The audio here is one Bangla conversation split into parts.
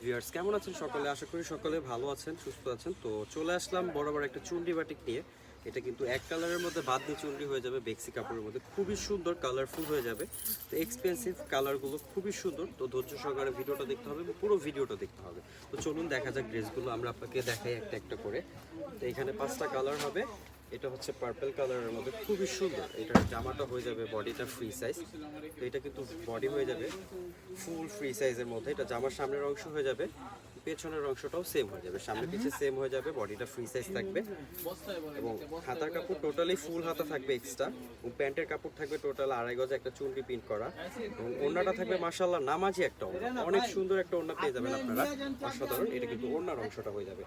ভিউয়ার্স কেমন আছেন সকলে? আশা করি সকলে ভালো আছেন, সুস্থ আছেন। তো চলে আসলাম বড় একটা চুন্ডি বাটিক নিয়ে। এটা কিন্তু এক কালারের মধ্যে বাদ দিয়ে চুন্ডি হয়ে যাবে, বেক্সি কাপড়ের মধ্যে। খুবই সুন্দর কালারফুল হয়ে যাবে। তো এক্সপেন্সিভ কালারগুলো খুবই সুন্দর। তো ধৈর্য সহকারে ভিডিওটা দেখতে হবে পুরো ভিডিওটা দেখতে হবে। তো চলুন দেখা যাক ড্রেসগুলো আমরা আপনাকে দেখাই একটা একটা করে। তো এখানে পাঁচটা কালার হবে। এটা হচ্ছে পার্পল কালারের মধ্যে। খুবই সুন্দর। এটার জামাটা হয়ে যাবে বডিটা ফ্রি সাইজ তো এটা কিন্তু বডি হয়ে যাবে ফুল ফ্রি সাইজের মধ্যে। এটা জামার সামনের অংশ হয়ে যাবে, পেছনের অংশটাও সেম হয়ে যাবে। সামনে পিছে সেম হয়ে যাবে বডিটা ফ্রি সাইজ থাকবে। এবং হাতার কাপড় টোটালি ফুল হাতা থাকবে এক্সট্রা এবং প্যান্টের কাপড় থাকবে টোটাল আড়াই গজে একটা চুনরি প্রিন্ট করা। এবং ওড়নাটা থাকবে মাশাল্লাহ নামাজি একটা ওড়না। অনেক সুন্দর একটা ওড়না পেয়ে যাবেন আপনারা। অসাধারণ। এটা কিন্তু ওড়নার অংশটা হয়ে যাবে।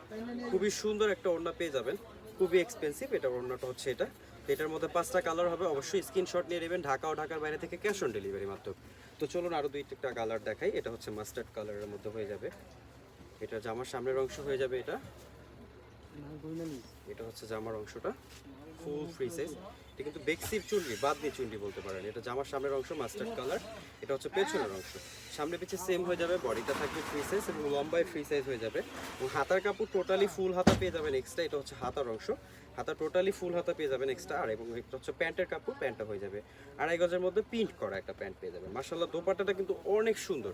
খুবই সুন্দর একটা ওড়না পেয়ে যাবেন। খুবই এক্সপেন্সিভ এটা অন্যটা হচ্ছে এটা। এটার মধ্যে পাঁচটা কালার হবে অবশ্যই স্ক্রিনশট নিয়ে নেবেন ঢাকা ও ঢাকার বাইরে থেকে ক্যাশ অন ডেলিভারি মাত্র। তো চলুন আরও একটা কালার দেখাই এটা হচ্ছে মাস্টার্ড কালারের মধ্যে হয়ে যাবে। এটা জামার সামনের অংশ হয়ে যাবে এটা। এটা হচ্ছে জামার অংশটা। ফুল ফ্রি সাইজ এটা কিন্তু বেক্সিভ চুনরি বাদ দিয়ে চুনরি বলতে পারেন। এটা জামার সামনের অংশ, মাস্টার্ড কালার। এটা হচ্ছে পেছনের অংশ। সামনে পিছে সেম হয়ে যাবে, বডিটা থাকবে ফ্রি সাইজ এবং লম্বায় ফ্রি সাইজ হয়ে যাবে। এবং হাতার কাপড় টোটালি ফুল হাতা পেয়ে যাবেন এক্সট্রা এটা হচ্ছে হাতার অংশ। হাতা টোটালি ফুল হাতা পেয়ে যাবেন এক্সট্রা আর এবং এটা হচ্ছে প্যান্টের কাপড়, প্যান্টটা হয়ে যাবে। আড়াই গজের মধ্যে প্রিন্ট করা একটা প্যান্ট পেয়ে যাবেন। মার্শাল্লাহ দোপাট্টাটা কিন্তু অনেক সুন্দর।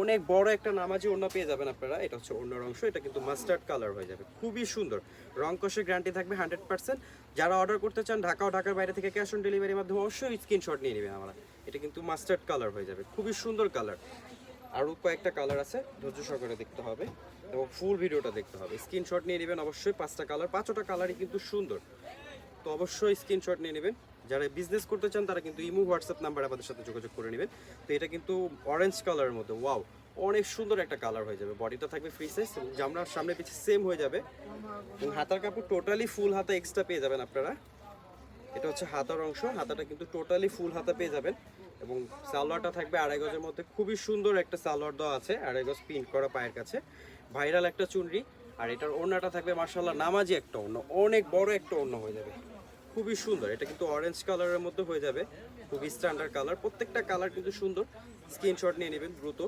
অনেক বড় একটা নামাজি ওড়না পেয়ে যাবেন আপনারা। এটা হচ্ছে অন্যর অংশ, এটা কিন্তু মাস্টার্ড কালার হয়ে যাবে। খুবই সুন্দর। রং কষের গ্যারান্টি থাকবে হান্ড্রেড পার্সেন্ট যারা অর্ডার করতে চান ঢাকা ও ঢাকার বাইরে থেকে ক্যাশ অন ডেলিভারির মাধ্যমে অবশ্যই স্ক্রিনশট নিয়ে নেবেন আমরা এটা কিন্তু মাস্টার্ড কালার হয়ে যাবে। খুবই সুন্দর কালার আরও কয়েকটা কালার আছে, ধৈর্য সহকারে দেখতে হবে এবং ফুল ভিডিওটা দেখতে হবে। স্ক্রিনশট নিয়ে নেবেন অবশ্যই, পাঁচটা কালার পাঁচটা কালারই কিন্তু সুন্দর। তো অবশ্যই স্ক্রিনশট নিয়ে নেবেন। যারা বিজনেস করতে চান, তারা কিন্তু ইমো হোয়াটসঅ্যাপ নাম্বার আমাদের সাথে যোগাযোগ করে নেবেন। তো এটা কিন্তু অরেঞ্জ কালারের মধ্যে ওয়াও অনেক সুন্দর একটা কালার হয়ে যাবে। বডিটা থাকবে ফ্রি সাইজ এবং সামনে পিছে সেম হয়ে যাবে। এবং হাতার কাপড় টোটালি ফুল হাতা এক্সট্রা পেয়ে যাবেন আপনারা। এটা হচ্ছে হাতার অংশ। হাতাটা কিন্তু টোটালি ফুল হাতা পেয়ে যাবেন। এবং সালোয়ারটা থাকবে আড়াই গজের মধ্যে। খুবই সুন্দর একটা সালোয়ার দেওয়া আছে, আড়াই গজ প্রিন্ট করা পায়ের কাছে। ভাইরাল একটা চুনরি। আর এটার ওড়নাটা থাকবে মার্শাল্লাহ নামাজি একটা ওড়না। অনেক বড় একটা ওড়না হয়ে যাবে। খুবই সুন্দর। এটা কিন্তু অরেঞ্জ কালারের মধ্যে হয়ে যাবে। খুবই স্ট্যান্ডার্ড কালার প্রত্যেকটা কালার কিন্তু সুন্দর। স্ক্রিনশট নিয়ে নেবেন দ্রুত।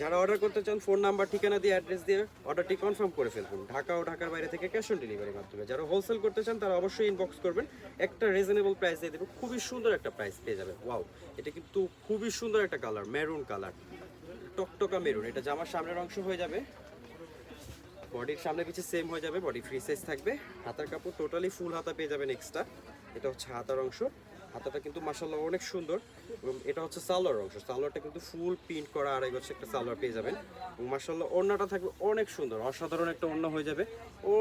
যারা অর্ডার করতে চান ফোন নাম্বার ঠিকানা দিয়ে অ্যাড্রেস দিয়ে অর্ডারটি কনফার্ম করে ফেলবেন। ঢাকা ও ঢাকার বাইরে থেকে ক্যাশ অন ডেলিভারির মাধ্যমে। যারা হোলসেল করতে চান, তারা অবশ্যই ইনবক্স করবেন। একটা রিজনেবল প্রাইস দিয়ে দেবো। খুবই সুন্দর একটা প্রাইস পেয়ে যাবে ওয়াও এটা কিন্তু খুবই সুন্দর একটা কালার মেরুন কালার টকটকা মেরুন এটা জামার সামনের অংশ হয়ে যাবে। বডির সামনে পিছিয়ে সেম হয়ে যাবে বডি ফ্রি সাইজ থাকবে। হাতার কাপড় টোটালি ফুল হাতা পেয়ে যাবেন এক্সট্রা এটা হচ্ছে হাতার অংশ। হাতাটা কিন্তু মাসাল্লাহ অনেক সুন্দর এবং এটা হচ্ছে সালোয়ার অংশ। সালোয়ারটা কিন্তু ফুল প্রিন্ট করা আড়াই গছে একটা সালোয়ার পেয়ে যাবেন। এবং মাসাল্লাহ অন্যটা থাকবে অনেক সুন্দর। অসাধারণ একটা অন্য হয়ে যাবে।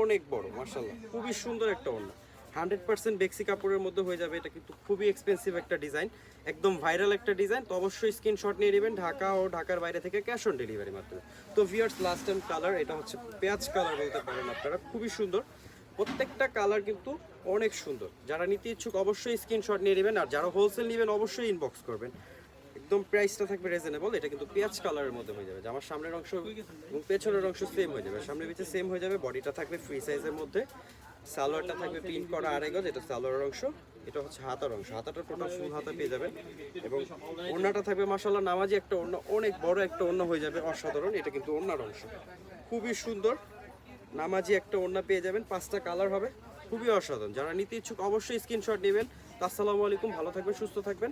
অনেক বড় মাসাল্লাহ খুবই সুন্দর একটা ওড়না। হান্ড্রেড পার্সেন্ট বেক্সি কাপড়ের মধ্যে হয়ে যাবে। এটা কিন্তু খুবই এক্সপেন্সিভ একটা ডিজাইন একদম ভাইরাল একটা ডিজাইন তো অবশ্যই স্ক্রিনশট নিয়ে নেবেন ঢাকা ও ঢাকার বাইরে থেকে ক্যাশ অন ডেলিভারি মাধ্যমে। তো ভিয়ার্স লাস্ট টাইম কালার এটা হচ্ছে পেঁয়াজ কালার বলতে পারেন আপনারা। খুবই সুন্দর। প্রত্যেকটা কালার কিন্তু অনেক সুন্দর। যারা নিতে ইচ্ছুক অবশ্যই স্ক্রিনশট নিয়ে নেবেন। আর যারা হোলসেল নেবেন, অবশ্যই ইনবক্স করবেন। একদম প্রাইসটা থাকবে রিজনেবল এটা কিন্তু পেঁয়াজ কালারের মধ্যে হয়ে যাবে। আমার সামনের অংশ এবং পেছনের অংশ সেম হয়ে যাবে। সামনের পিছে সেম হয়ে যাবে। বডিটা থাকবে ফ্রি সাইজের মধ্যে। সালোয়ারটা থাকবে প্রিন্ট করা আড়াই গজ, এটা সালোয়ারের অংশ, এটা হচ্ছে হাতার অংশ। হাতাটা টোটাল ফুল হাতা পেয়ে যাবেন। এবং ওড়নাটা থাকবে মাসাল্লাহ নামাজি একটা ওড়না, অনেক বড় একটা ওড়না হয়ে যাবে, অসাধারণ, এটা কিন্তু ওড়নার অংশ। খুবই সুন্দর, নামাজি একটা ওড়না পেয়ে যাবেন, পাঁচটা কালার হবে, খুবই অসাধারণ। যারা নিতে ইচ্ছুক অবশ্যই স্ক্রিনশট নেবেন। আসসালামু আলাইকুম, ভালো থাকবেন, সুস্থ থাকবেন।